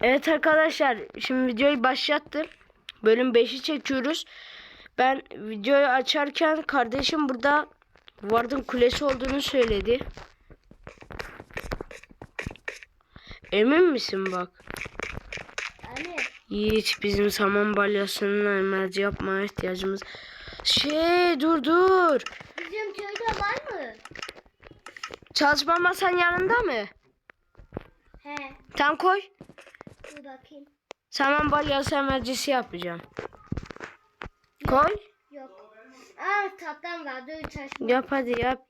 Evet arkadaşlar şimdi videoyu başlattım. Bölüm 5'i çekiyoruz. Ben videoyu açarken kardeşim burada Ward'ın kulesi olduğunu söyledi. Emin misin bak? Anne. Yiğit bizim saman balyasının emerci yapmaya ihtiyacımız. Şey dur dur. Bizim köyde var mı? Çalışma masan yanında mı? He. Tam koy. Dur bakayım. Saman balyası emercisi yapacağım. Koy. Yok. Aa tatlan var. Dur çalışma. Yap hadi yap.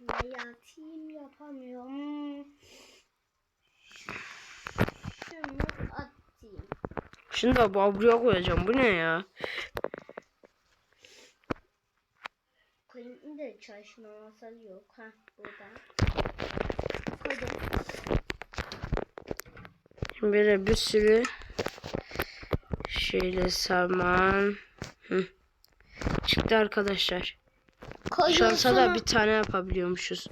Ne yatayım yapamıyorum. Şunu atayım. Şunu da buraya koyacağım. Bu ne ya? Koyayım da çalışma masası yok. Ha burada. Koydum. Şimdi böyle bir sürü şöyle saman. Hı. Çıktı arkadaşlar. Şansa da bir tane yapabiliyormuşuz.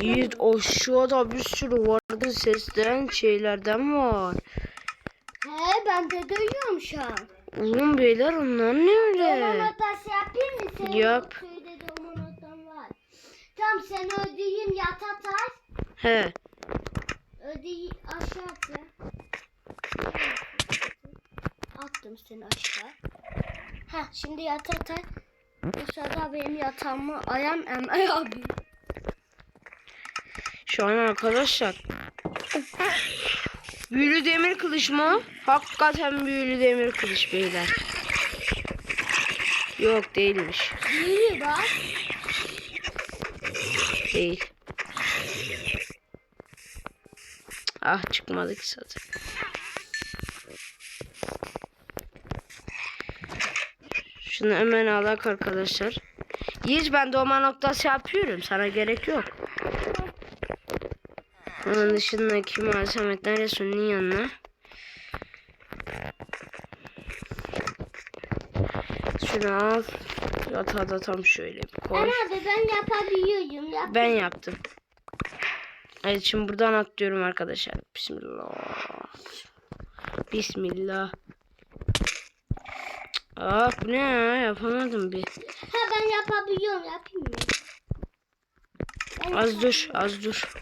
Yiğit aşağıda bir sürü vardı sesten şeylerden var. He ben de duyuyorum şu an. Oğlum beyler onlar ne öyle? Limonatası yapayım mı? Yap. Var. Tamam sen ödeyeyim yat atar. He. Ödeyi aşağı at ya. Attım seni aşağı. Ha şimdi yat atar. Aşağıda benim yatağımı ayağım Emre abi. Şu an arkadaşlar. Büyülü demir kılıç mı? Hakikaten büyülü demir kılıç beyler. Yok değilmiş. Yürü bak. Değil. Ah çıkmadı ki zaten. Şunu hemen alak arkadaşlar. Yiğit ben doğma noktası yapıyorum. Sana gerek yok. Onun dışındaki malzemeler Resul'ün yanına. Şunu al. Yatağı da tam şöyle bir koy. Ama abi ben yapabiliyorum. Yap. Ben yaptım. Evet şimdi buradan atlıyorum arkadaşlar. Bismillah. Bismillah. Ah bu ne ya? Yapamadım bir. Ha ben yapabiliyorum. Yapayım mı? Ben Az dur, az dur.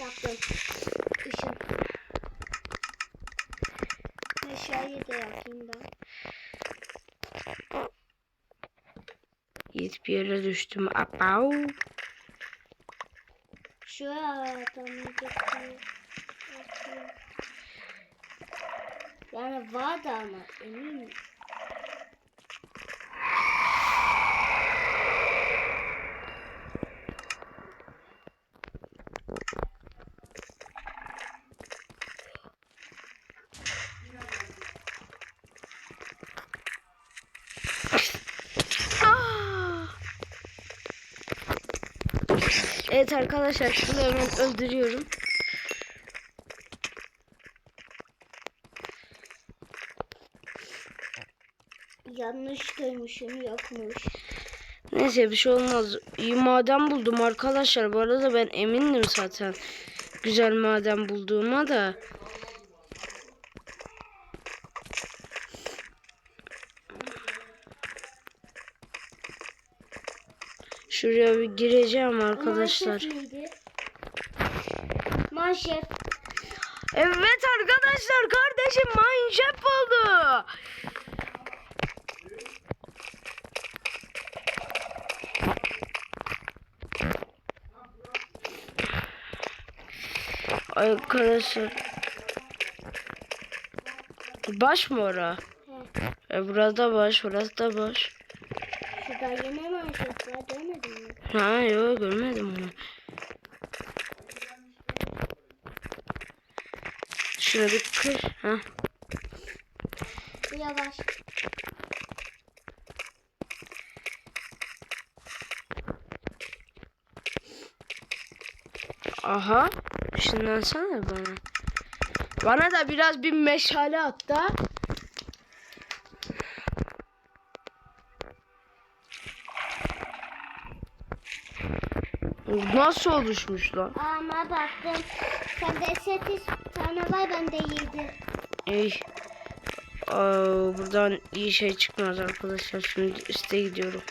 Yaptım. Işın. Meşaleyi de yapayım ben. Yiğit bir yere düştüm. Apau. Şu adamı Yani vardı ama eminim. Evet arkadaşlar şunu hemen öldürüyorum. Yanlış duymuşum yokmuş. Neyse bir şey olmaz. İyi maden buldum arkadaşlar. Bu arada ben emindim zaten. Güzel maden bulduğuma da. Şuraya bir gireceğim arkadaşlar. Manşet. Evet arkadaşlar kardeşim manşet buldu. Arkadaşlar. Baş mı ora? E burada baş, burası da baş. Görmedin mi? Ha yok görmedim onu. Şuna bir kır. Ha. Yavaş. Aha. Işınlansana bana. Bana da biraz bir meşale at da. Nasıl oluşmuş lan? Ama baktım. Sende sekiz tane var bende yedi. Ey. Aa, buradan iyi şey çıkmaz arkadaşlar. Şimdi üste gidiyorum.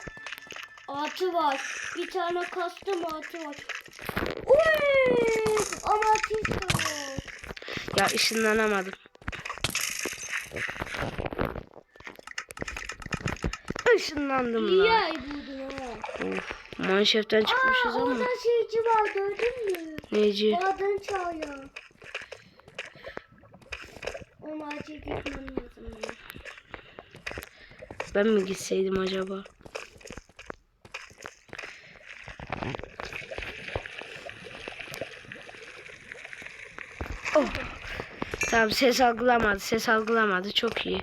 Altı var. Bir tane kastım altı var. Uy! Ama var. Ya ışınlanamadım. Işınlandım İyi lan. ay buldun ha. Of, manşeften çıkmışız Aa, ama. orada şeyci var gördün mü? Neci? Bağdan çağırıyor. Onu acil gitmem lazım. Ben mi gitseydim acaba? Oh. Tamam ses algılamadı. Ses algılamadı. Çok iyi.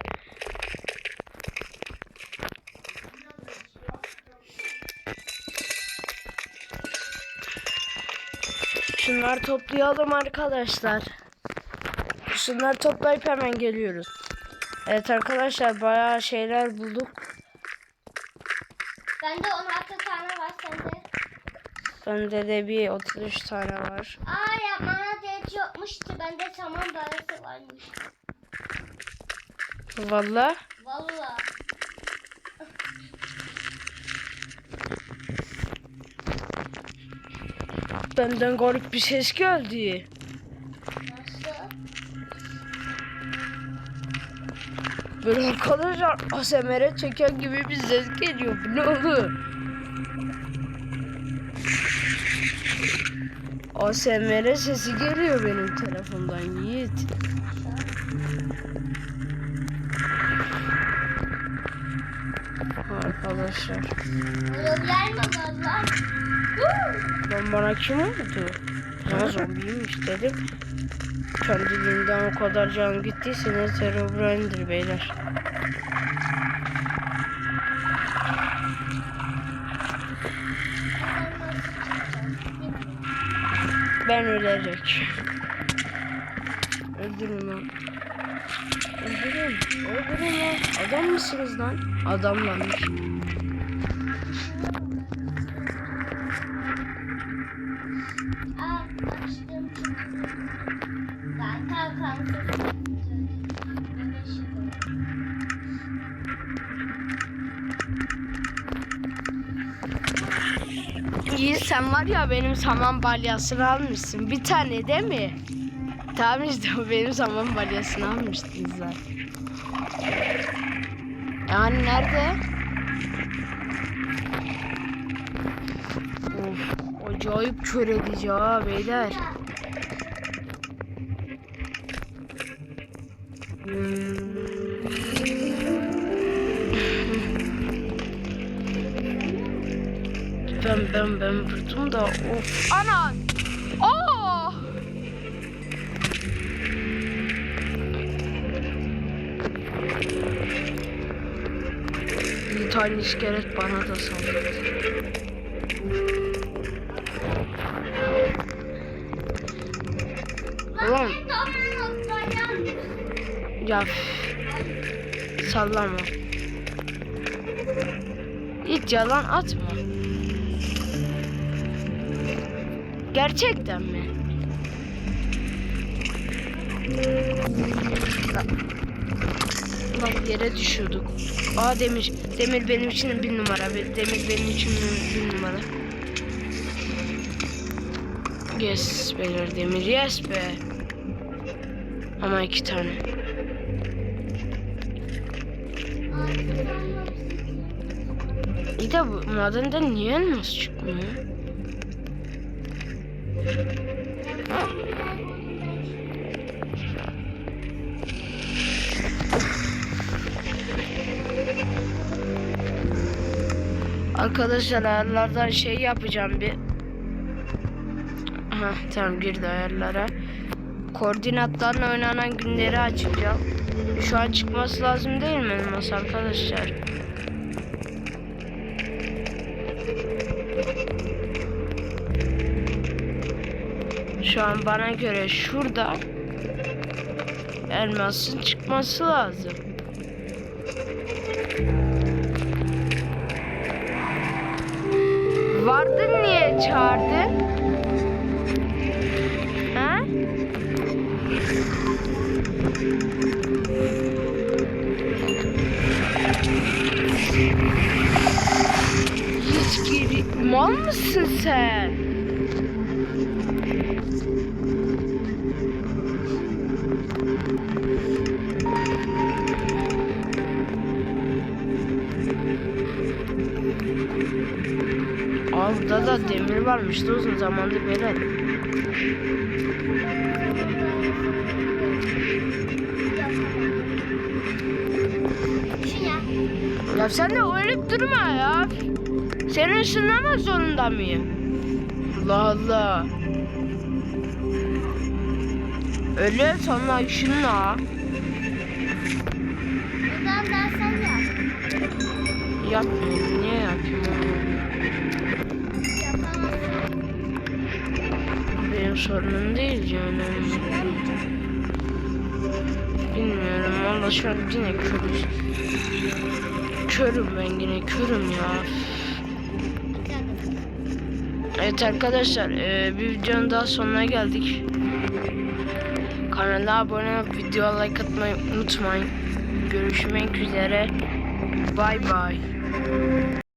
Şunları toplayalım arkadaşlar. Şunları toplayıp hemen geliyoruz. Evet arkadaşlar bayağı şeyler bulduk. Bende 16 tane var sende. Bende de bir 33 tane var. Aa yapmana gerek yokmuştu. Bende saman barası varmış. Valla Valla. Benden garip bir ses geldi. Böyle arkadaşlar ASMR'e çeken gibi bir ses geliyor. Ne oğlum? ASMR sesi geliyor benim telefondan Yiğit. Arkadaşlar. Oğlum gelme valla. Lan bana kim oldu? Ha zombiymiş dedim. Kendiliğinden o kadar can gittiyse ne Herobrine'dir beyler. Ben ölecek. Öldürün lan. Öldürün. Öldürün lan. Adam mısınız lan? Adamlanmış. Aa açtım. İyi sen var ya benim saman balyasını almışsın. Bir tane değil mi? Tamam işte benim saman balyasını almıştın zaten. Yani nerede? Acayip kör edici ha beyler. Ben ben ben vurdum da of. Ana! Aa! Bir tane iskelet bana da saldırdı. Ulan ya sallama. Hiç yalan atma. Gerçekten mi? Bak yere düşüyorduk. Aa demir. Demir benim için bir numara. Be- Demir benim için bir, numara. Yes beyler demir yes be. Ama iki tane. İyi de bu madenden niye elmas çıkmıyor? Arkadaşlar ayarlardan şey yapacağım bir. Aha, tamam girdi ayarlara. Koordinatlarla oynanan günleri açacağım. Şu an çıkması lazım değil mi elmas arkadaşlar? Şu an bana göre şurada elmasın çıkması lazım. Vardın niye çağırdı? Mal mısın sen? Aa da demir varmıştı uzun zamandır. Düşün ya. Sen de ölüp durma ya. Seni ışınlamak zorunda mıyım? Allah Allah. Öyle sonra ışınla. O zaman daha sen yap. Yapmıyorum. Niye? Yapamazsın. Benim sorunum değil canım. Bilmiyorum. Valla şu an yine körüz. Körüm ben yine körüm ya. Evet arkadaşlar e, bir videonun daha sonuna geldik. Kanala abone olup videoya like atmayı unutmayın. Görüşmek üzere. Bay bay.